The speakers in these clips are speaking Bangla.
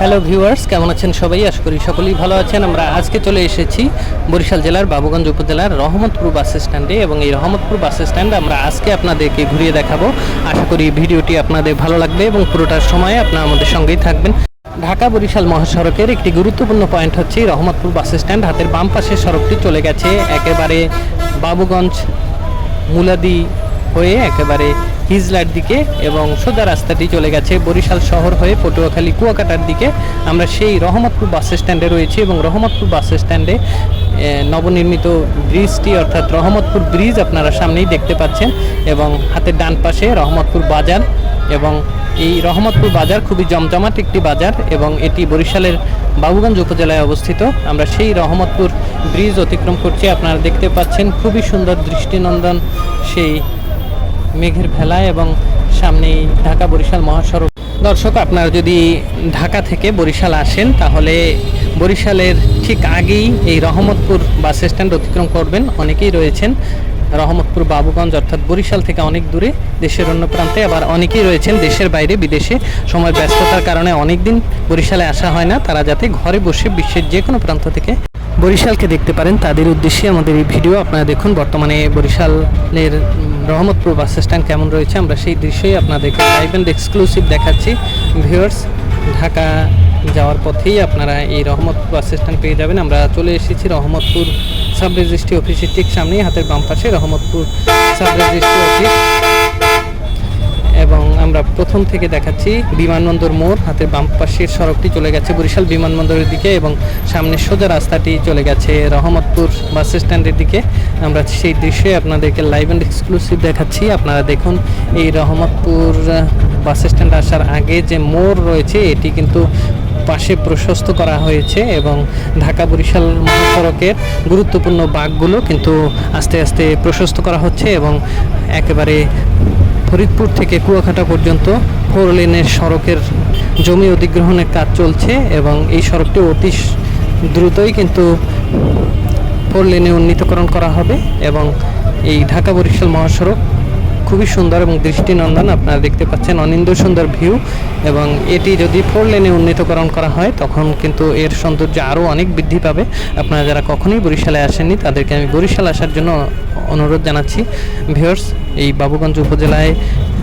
হ্যালো ভিউয়ার্স কেমন আছেন সবাই? আশা করি সকলেই ভালো আছেন। আমরা আজকে চলে এসেছি বরিশাল জেলার বাবুগঞ্জ উপজেলার রহমতপুর বাস স্ট্যান্ডে এবং এই রহমতপুর বাস স্ট্যান্ড আমরা আজকে আপনাদেরকে ঘুরিয়ে দেখাবো। আশা করি ভিডিওটি আপনাদের ভালো লাগবে এবং পুরোটার সময় আপনারা আমাদের সঙ্গেই থাকবেন। ঢাকা বরিশাল মহাসড়কের একটি গুরুত্বপূর্ণ পয়েন্ট হচ্ছে রহমতপুর বাস স্ট্যান্ড। হাতের বাম পাশের সড়কটি চলে গেছে, একেবারে বাবুগঞ্জ মুলাদি হয়ে একেবারে হিজলার দিকে এবং সোজা রাস্তাটি চলে গেছে বরিশাল শহর হয়ে পটুয়াখালী কুয়াকাটার দিকে। আমরা সেই রহমতপুর বাস স্ট্যান্ডে রয়েছি এবং রহমতপুর বাস স্ট্যান্ডে নবনির্মিত ব্রিজটি অর্থাৎ রহমতপুর ব্রিজ আপনারা সামনেই দেখতে পাচ্ছেন এবং হাতের ডান পাশে রহমতপুর বাজার এবং এই রহমতপুর বাজার খুবই জমজমাট একটি বাজার এবং এটি বরিশালের বাবুগঞ্জ উপজেলায় অবস্থিত। আমরা সেই রহমতপুর ব্রিজ অতিক্রম করছি, আপনারা দেখতে পাচ্ছেন খুবই সুন্দর দৃষ্টিনন্দন সেই মেঘের ভেলা এবং সামনেই ঢাকা বরিশাল মহাসড়ক। দর্শক, আপনারা যদি ঢাকা থেকে বরিশাল আসেন, তাহলে বরিশালের ঠিক আগেই এই রহমতপুর বাস স্ট্যান্ড অতিক্রম করবেন। অনেকেই রয়েছেন রহমতপুর বাবুগঞ্জ, অর্থাৎ বরিশাল থেকে অনেক দূরে, দেশের অন্য প্রান্তে। আবার অনেকেই রয়েছেন দেশের বাইরে, বিদেশে। সময় ব্যস্ততার কারণে অনেক দিন বরিশালে আসা হয় না। তারা যাতে ঘরে বসে বিশ্বের যে কোনো প্রান্ত থেকে বরিশালকে দেখতে পারেন। তাদের উদ্দেশ্যে আমাদের এই ভিডিও, আপনারা দেখুন বর্তমানে বরিশালের রহমতপুর বাস স্ট্যান্ড কেমন রয়েছে, আমরা সেই দৃশ্যই আপনাদেরকে লাইভ অ্যান্ড এক্সক্লুসিভ দেখাচ্ছি। ভিউয়ার্স ঢাকা যাওয়ার পথেই আপনারা এই রহমতপুর বাস স্ট্যান্ড পেয়ে যাবেন। আমরা চলে এসেছি রহমতপুর সাব রেজিস্ট্রি অফিসের ঠিক সামনেই, হাতের বাম পাশে রহমতপুর সাব রেজিস্ট্রি অফিস। এবং আমরা প্রথম থেকে দেখাচ্ছি বিমানবন্দর মোড়, হাতের বাম পাশের সড়কটি চলে গেছে বরিশাল বিমানবন্দরের দিকে এবং সামনে সোজা রাস্তাটি চলে গেছে রহমতপুর বাস স্ট্যান্ডের দিকে। আমরা সেই দৃশ্যে আপনাদেরকে লাইভ অ্যান্ড এক্সক্লুসিভ দেখাচ্ছি। আপনারা দেখুন, এই রহমতপুর বাস স্ট্যান্ড আসার আগে যে মোড় রয়েছে, এটি কিন্তু পাশে প্রশস্ত করা হয়েছে এবং ঢাকা বরিশাল মহাসড়কের গুরুত্বপূর্ণ বাঘগুলো কিন্তু আস্তে আস্তে প্রশস্ত করা হচ্ছে এবং একেবারে ফরিদপুর থেকে কুয়াকাটা পর্যন্ত ফোর লেনের সড়কের জমি অধিগ্রহণের কাজ চলছে এবং এই সড়কটি অতি দ্রুতই কিন্তু ফোর লেনে উন্নীতকরণ করা হবে এবং এই ঢাকা বরিশাল মহাসড়ক খুবই সুন্দর এবং দৃষ্টিনন্দন আপনারা দেখতে পাচ্ছেন। অনিন্দ সুন্দর ভিউ এবং এটি যদি ফোর লেনে উন্নীতকরণ করা হয়, তখন কিন্তু এর সৌন্দর্য আরও অনেক বৃদ্ধি পাবে। আপনারা যারা কখনোই বরিশালে আসেননি, তাদেরকে আমি বরিশাল আসার জন্য অনুরোধ জানাচ্ছি। ভিউয়ার্স, এই বাবুগঞ্জ উপজেলায়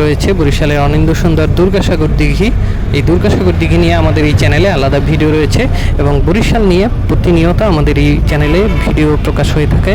রয়েছে বরিশালের অনিন্দ সুন্দর দুর্গাসাগর দিঘি। এই দুর্গাসাগর দিঘি নিয়ে আমাদের এই চ্যানেলে আলাদা ভিডিও রয়েছে এবং বরিশাল নিয়ে প্রতিনিয়ত আমাদের এই চ্যানেলে ভিডিও প্রকাশ হয়ে থাকে।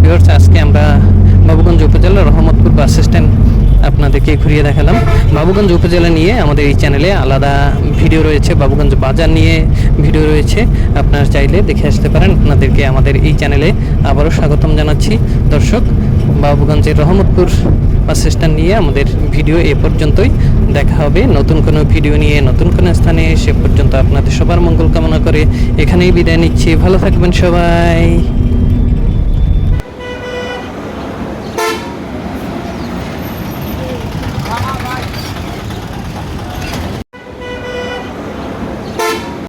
ভিউয়ার্স আজকে আমরা বাবুগঞ্জ উপজেলার রহমতপুর বাস স্ট্যান্ড আপনাদেরকে ঘুরিয়ে দেখালাম। বাবুগঞ্জ উপজেলা নিয়ে আমাদের এই চ্যানেলে আলাদা ভিডিও রয়েছে। বাবুগঞ্জ বাজার নিয়ে ভিডিও রয়েছে। আপনারা চাইলে দেখে আসতে পারেন। আপনাদেরকে আমাদের এই চ্যানেলে আবারও স্বাগতম জানাচ্ছি। দর্শক, বাবুগঞ্জের রহমতপুর বাস স্ট্যান্ড নিয়ে আমাদের ভিডিও এ পর্যন্তই দেখা হবে। নতুন কোনো ভিডিও নিয়ে, নতুন কোনো স্থানে, সে পর্যন্ত আপনাদের সবার মঙ্গল কামনা করে এখানেই বিদায় নিচ্ছি। ভালো থাকবেন সবাই।